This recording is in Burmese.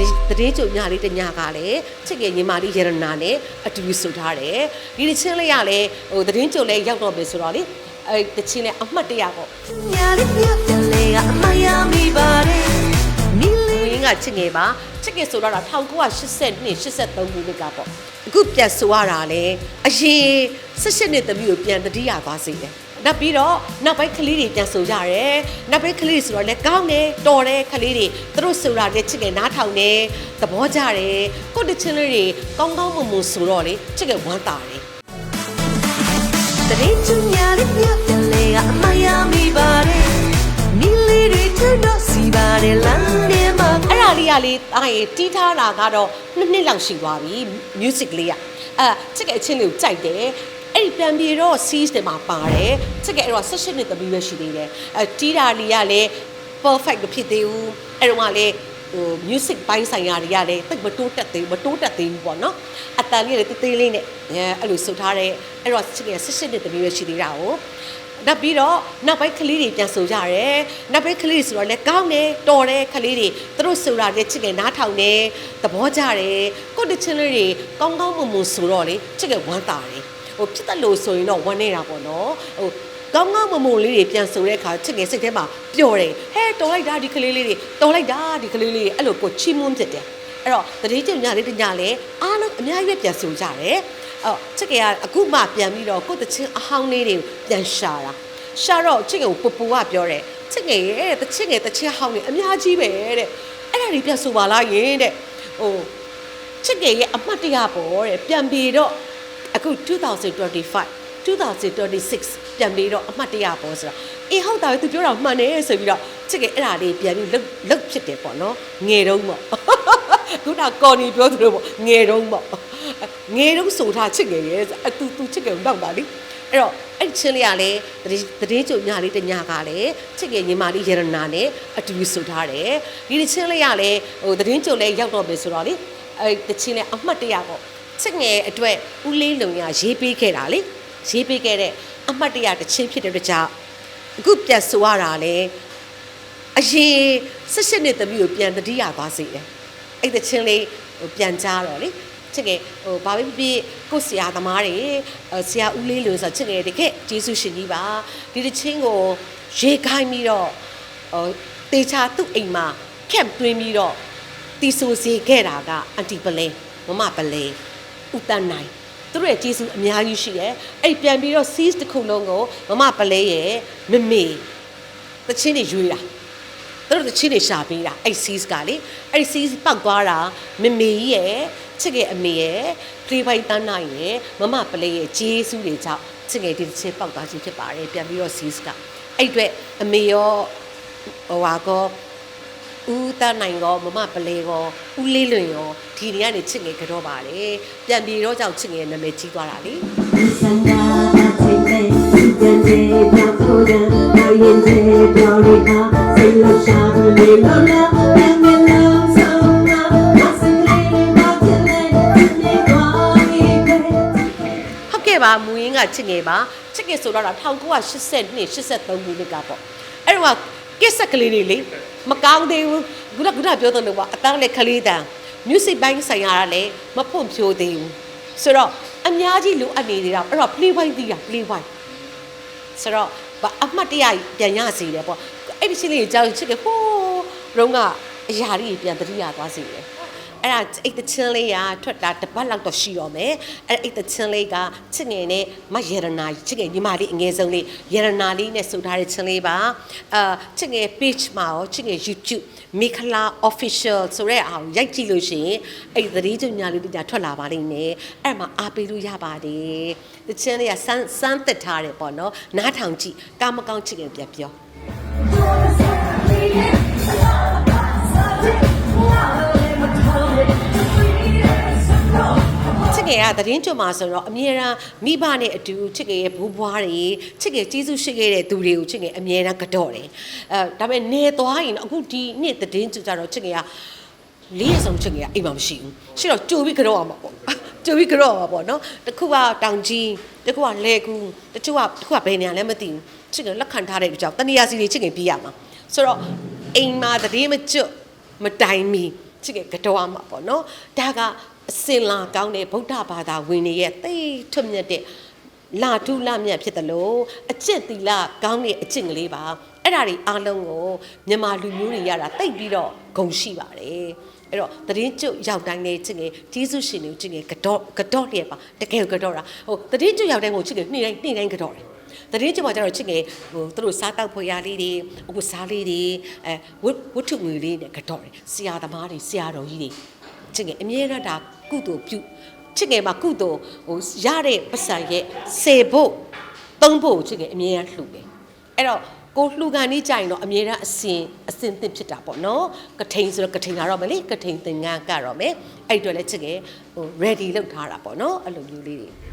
တည်ကြုံညလေးတညကလည်းချစ်ငယ်ညီမလေးရတနာနဲ့အတူတူဆိုထားတယ်ဒီတချင်းလေးကလည်းဟိုတည်ကြုံလေးရောက်တော့ပြီဆိုတော့လေအဲတချင်းလေးအမှတ်တရပေါ့ညာလေးပြပြန်လေကအမယာမိပါတယ်နီလလူရင်းကချစ်ငယ်ပါချစ်ငယ်ဆိုတော့1982 83ခုနှစ်ကပေါ့အခုပြန်ဆိုရတာလေအရင်18နှစ်သမီးကိုပြန်တတိယသွားစေတယ် နောက်ပြီးတော့နောက်ပိုင်းကလေးတွေပြန်ဆိုကြတယ်နောက်ပိုင်းကလေးတွေဆိုတော့လည်းကောင်းတယ်တော်တယ်ကလေးတွေသူတို့ဆိုတာလည်းချစ်ငယ်နားထောင်တယ်သဘောကျတယ်ကိုယ့်တချင်းလေးတွေကောင်းကောင်းမွန်မွန်ဆိုတော့လေချစ်ငယ်ဝမ်းသာတယ်တရင်ချူညာလေးပြပြန်လေကအမယာမိပါတယ်နီလေးတွေထွန်းတော့စီပါတယ်လမ်းထဲမှာအဲ့ဒါလေးကလေအားရတီးထားတာကတော့နှစ်နှစ်လောက်ရှိသွားပြီ music လေးကအဲချစ်ကအချင်းလေးကိုကြိုက်တယ် အဲ့ဒီပြန်ပြေတော့ seas တွေမှာပါတယ်ချစ်ကအဲ့တော့16နှစ်သမီးပဲရှိသေးတယ်အဲတီးတာလေးကလည်း perfect မဖြစ်သေးဘူးအဲ့တော့ကလည်းဟို music ပိုင်းဆိုင်ရာတွေကလည်းတိတ်မတိုးတက်သေးဘူးမတိုးတက်သေးဘူးပေါ့နော်အတန်လေးလည်းတေးသေးလေးနဲ့အဲအဲ့လိုဆိုထားတဲ့အဲ့တော့ချစ်က16နှစ်သမီးပဲရှိသေးတာကိုနောက်ပြီးတော့နောက်ပိုင်းကလေးတွေပြန်ဆိုကြတယ်နောက်ပိုင်းကလေးတွေဆိုတော့လည်းကောင်းတယ်တော်တယ်ကလေးတွေသူတို့ဆိုတာလည်းချစ်ငယ်နားထောင်တယ်သဘောကျတယ်ကိုယ့်တချင်းလေးတွေကောင်းကောင်းမွန်မွန်ဆိုတော့လေချစ်ငယ်ဝမ်းသာတယ် ဟိုဖြစ်တယ်လို့ဆိုရင်တော့ဝမ်းနေတာပေါ့နော်ဟိုကောင်းကောင်းမွန်မွန်လေးတွေပြန်ဆိုတဲ့အခါချစ်ငယ်စိတ်ထဲမှာပျော်တယ်ဟဲတော်လိုက်တာဒီကလေးလေးတွေတော်လိုက်တာဒီကလေးလေးတွေအဲ့လိုကိုချီးမွမ်းဖြစ်တယ်အဲ့တော့တတိကျညလေးတညလေးအားလုံးအများကြီးပဲပြန်ဆိုကြတယ်အော်ချစ်ကကအခုမှပြန်ပြီးတော့ကိုယ့်တချင်းအဟောင်းလေးတွေကိုပြန်ရှာတာရှာတော့ချစ်ငယ်ကိုပူပူကပြောတယ်ချစ်ငယ်ရဲ့တချစ်ငယ်တချစ်ဟောင်းနေအများကြီးပဲတဲ့အဲ့ဒါတွေပြဆိုပါလားယင်တဲ့ဟိုချစ်ငယ်ရဲ့အမှတ်တရပေါ့တဲ့ပြန်ပြီးတော့ အခု2025 2026ပြန်ပြီးတော့အမှတ်တရပေါ့ဆိုတော့အေးဟုတ်တာပဲသူပြောတာမှန်တယ်ဆိုပြီးတော့ချစ်ငယ်အဲ့ဒါလေးပြန်ပြီးလုတ်လုတ်ဖြစ်တယ်ပေါ့နော်ငယ်တုံးပေါ့ခုနကော်နီပြောသလိုပေါ့ငယ်တုံးပေါ့ငယ်တုံးဆိုထားချစ်ငယ်ရဲ့အတူတူချစ်ငယ်ကိုတော့တာလေအဲ့တော့အဲ့ဒီချင်းလေးကလည်းတည်ကြုံညလေးတညကလည်းချစ်ငယ်ညီမလေးရတနာနဲ့အတူတူဆိုထားတယ်ဒီချင်းလေးကလည်းဟိုတည်ကြုံလေးရောက်တော့ပြီဆိုတော့လေအဲ့ဒီချင်းလေးအမှတ်တရပေါ့ ချစ်ငယ်အတွက်ဦးလေးလုံရရေးပေးခဲ့တာလေရေးပေးခဲ့တဲ့အမှတ်တရတစ်ချင်းဖြစ်တဲ့အတွက်ကြောင့်အခုပြန်ဆိုရတာလေအရင်16နှစ်သမီးကိုပြန်တတိယသွားစေတယ်အဲ့ဒီချင်းလေးဟိုပြန်ကြားတော့လေချစ်ငယ်ဟိုဘာပဲဖြစ်ဖြစ်ကိုယ့်ဆရာသမားတွေအဲဆရာဦးလေးလို့ဆိုတော့ချစ်ငယ်တကယ်ကျေးဇူးရှင်ကြီးပါဒီတစ်ချင်းကိုရေခိုင်းပြီးတော့ဟိုတေချာသူ့အိမ်မှာခက်တွင်းပြီးတော့တီဆိုစီခဲ့တာကအန်တီပလဲမမပလဲ ဦးတန်းနိုင်သူတို့ရဲ့ကျေးဇူးအများကြီးရှိတယ်အဲ့ပြန်ပြီးတော့ seas တစ်ခုလုံးကိုမမပလဲရဲ့မမေတချင်းတွေရွေးတာသူတို့တချင်းတွေရှာပေးတာအဲ့ seas ကလေအဲ့ seas ပောက်သွားတာမမေကြီးရဲ့ချစ်ရဲ့အမေရဲ့ကလေးပိုင်းတန်းနိုင်ရဲ့မမပလေးရဲ့ဂျေးစုတွေကြောင့်ချစ်ငယ်ဒီတချင်းပောက်သွားခြင်းဖြစ်ပါတယ်ပြန်ပြီးတော့ seas ကအဲ့အတွက်အမေရောဟိုဟာကော ဦးတန်းနိုင်ကောမမပလေးကောဦးလေးလွင်ရောဒီနေရာနေချစ်ငယ်ကြောပါတယ်ပြန်ပြီးတော့ကြောင့်ချစ်ငယ်နာမည်ကြီးသွားတာလေစံကားထိတ်တဲ့ပြန်တဲ့ပြောင်းဖို့တဲ့ပြောင်းရင်တဲ့ပြောင်းလေးကစိတ်လှရှာပြီးလေလောလာပြန်မလို့ဆုံးမမစင်လေးမဖြစ်လေဒီကွာဒီပဲဟုတ်ကဲ့ပါမူရင်းကချစ်ငယ်ပါချစ်ငယ်ဆိုတော့1982 83ခုနှစ်ကပေါ့အဲ့တော့ ကစ်ဆက်ကလေးတွေလေမကောင်းသေးဘူးခုနကခုနပြောတဲ့လို့ပေါ့အတန်းနဲ့ခလေးတန် music ဘိုင်းဆိုင်ရာကလည်းမဖွံ့ဖြိုးသေးဘူးဆိုတော့အများကြီးလိုအပ်နေသေးတာအဲ့တော့ play wine တီးတာ play wine ဆိုတော့ဘာအမှတ်တရပြန်ရစီတယ်ပေါ့အဲ့ဒီချင်းလေးကိုကြောက်ချစ်တယ်ဟိုးရုံးကအရာကြီးပြန်တတိယသွားစီတယ် အဲ့ဒါအဲ့တချင်းလေးကထွက်တာတစ်ပတ်လောက်တော့ရှိတော့မယ်အဲ့အဲ့တချင်းလေးကချစ်ငယ်နဲ့မရရနာချစ်ငယ်ညီမလေးအငယ်ဆုံးလေးရရနာလေးနဲ့ဆိုထားတဲ့ချင်းလေးပါအာချစ်ငယ် page မှာရောချစ်ငယ် YouTube မိခလာ official ဆိုတဲ့အားကိုရိုက်ကြည့်လို့ရှိရင်အဲ့ဒီသတိကျညာလေးတကြထွက်လာပါလိမ့်မယ်အဲ့မှာအားပေးလို့ရပါတယ်တချင်းလေးကစမ်းစမ်းသက်ထားတယ်ပေါ့နော်နားထောင်ကြည့်ကာမကောင်းချစ်ငယ်ပြန်ပြောချစ် ငယ်ကသတင်းကြွမှာဆိုတော့အမြဲတမ်းမိဘနဲ့အတူချစ်ငယ်ရဲ့ဘိုးဘွားတွေချစ်ငယ်ကျေးဇူးရှိခဲ့တဲ့သူတွေကိုချစ်ငယ်အမြဲတမ်းကတော့တယ်အဲဒါပေမဲ့နေသွားရင်တော့အခုဒီနေ့သတင်းကြွကြတော့ချစ်ငယ်ကလေးရဆုံးချစ်ငယ်ကအိမ်မှာမရှိဘူးရှိတော့ကြိုပြီးကတော့အောင်မှာပေါ့ကြိုပြီးကတော့အောင်မှာပေါ့နော်တစ်ခုကတောင်ကြီးတစ်ခုကလဲကူတချို့ကတစ်ခုကဘယ်နေရာလဲမသိဘူးချစ်ငယ်လက်ခံထားတဲ့ကြောင့်တဏှာစီတွေချစ်ငယ်ပြီးရမှာဆိုတော့အိမ်မှာသတင်းမကျွတ်မတိုင်မီချချစ်ကကတော့မှာပေါ့နော်ဒါက အစင်လာကောင်းတဲ့ဗုဒ္ဓဘာသာဝင်တွေရဲ့သိထွတ်မြတ်တဲ့လာထုလမြတ်ဖြစ်တယ်လို့အကျင့်သီလကောင်းတဲ့အကျင့်ကလေးပါအဲ့ဒါတွေအားလုံးကိုမြန်မာလူမျိုးတွေရတာတိတ်ပြီးတော့ဂုံရှိပါတယ်အဲ့တော့တရင်ကျွတ်ရောက်တိုင်းလေချစ်ငယ်ဂျေစုရှင်တွေကိုချစ်ငယ်ကတော့ကတော့တည်းပါတကယ်ကတော့တာဟိုတရင်ကျွတ်ရောက်တိုင်းကိုချစ်ငယ်နှိမ့်တိုင်းနှိမ့်တိုင်းကတော့တယ်တရင်ကျွတ်မှာကျတော့ချစ်ငယ်ဟိုသူတို့စားတောက်ဖွယ်ရလေးတွေအကုစားလေးတွေအဲဝတ်ဝတ်ထုငွေလေးနဲ့ကတော့တယ်ဆရာသမားတွေဆရာတော်ကြီးတွေချစ်ငယ်အမြဲတမ်းဒါ ကုသိုလ်ပြုချစ်ငယ်မှာကုသိုလ်ဟိုရတဲ့ပတ်စံရဲ့စေဖို့သုံးဖို့ချစ်ငယ်အမြဲတမ်းလှူတယ်အဲ့တော့ကိုလှူကန်နေကြရင်တော့အမြဲတမ်းအစင်အစင်သင့်ဖြစ်တာပေါ့နော်ကထိန်ဆိုတော့ကထိန်ကတော့မလေကထိန်သင်္ကန်းကတော့မယ်အဲ့ဒီတော့လည်းချစ်ငယ်ဟို ready လုပ်ထားတာပေါ့နော်အဲ့လိုမျိုးလေးတွေ